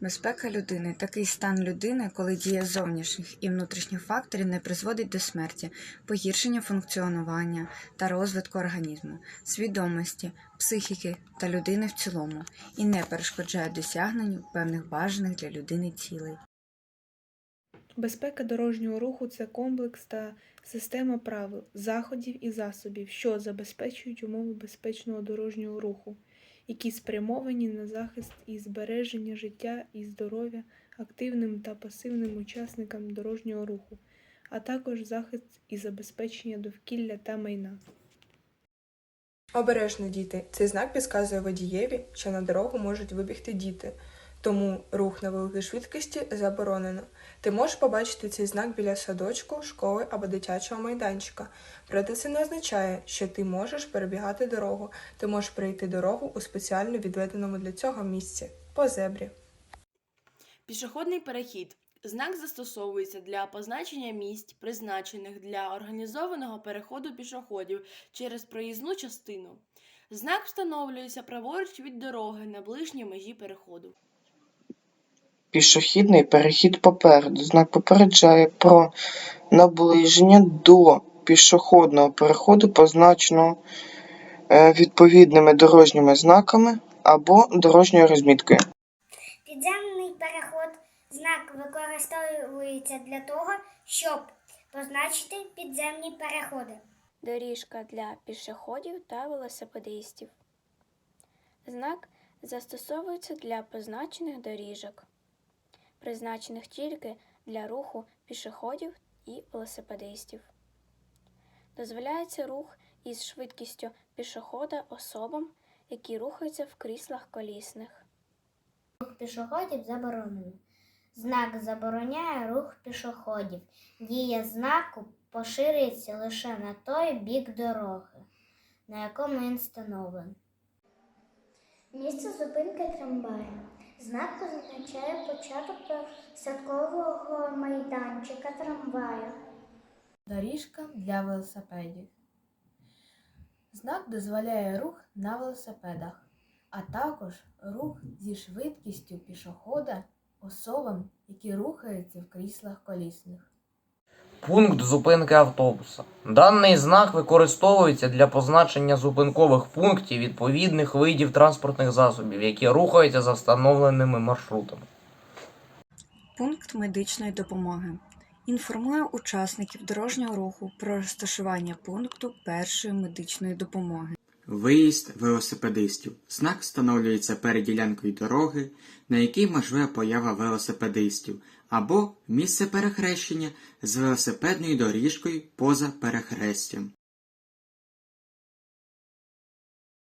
Безпека людини такий стан людини, коли дія зовнішніх і внутрішніх факторів не призводить до смерті, погіршення функціонування та розвитку організму, свідомості, психіки та людини в цілому, і не перешкоджає досягненню певних бажаних для людини цілей. Безпека дорожнього руху це комплекс та система правил, заходів і засобів, що забезпечують умови безпечного дорожнього руху, які спрямовані на захист і збереження життя і здоров'я активним та пасивним учасникам дорожнього руху, а також захист і забезпечення довкілля та майна. Обережно діти. Цей знак підказує водієві, що на дорогу можуть вибігти діти, тому рух на великій швидкості заборонено. Ти можеш побачити цей знак біля садочку, школи або дитячого майданчика. Проте це не означає, що ти можеш перебігати дорогу. Ти можеш перейти дорогу у спеціально відведеному для цього місці по зебрі. Пішохідний перехід. Знак застосовується для позначення місць, призначених для організованого переходу пішоходів через проїзну частину. Знак встановлюється праворуч від дороги на ближній межі переходу. Пішохідний перехід попереду. Знак попереджає про наближення до пішохідного переходу, позначеного е, відповідними дорожніми знаками або дорожньою розміткою. Підземний переход знак використовується для того, щоб позначити підземні переходи. доріжка для пішоходів та велосипедистів. Знак застосовується для позначених доріжок, призначених тільки для руху пішоходів і велосипедистів. Дозволяється рух із швидкістю пішохода особам, які рухаються в кріслах колісних. Рух пішоходів заборонено. Знак забороняє рух пішоходів. Дія знаку поширюється лише на той бік дороги, на якому він встановлений. Місце зупинки трамваю. Знак означає початок посадкового майданчика трамваю. Доріжка для велосипедів. Знак дозволяє рух на велосипедах, а також рух зі швидкістю пішохода особам, які рухаються в кріслах колісних. Пункт зупинки автобуса. Даний знак використовується для позначення зупинкових пунктів відповідних видів транспортних засобів, які рухаються за встановленими маршрутами. Пункт медичної допомоги. Інформує учасників дорожнього руху про розташування пункту першої медичної допомоги. Виїзд велосипедистів. Знак встановлюється перед ділянкою дороги, на якій можлива поява велосипедистів, або місце перехрещення з велосипедною доріжкою поза перехрестям.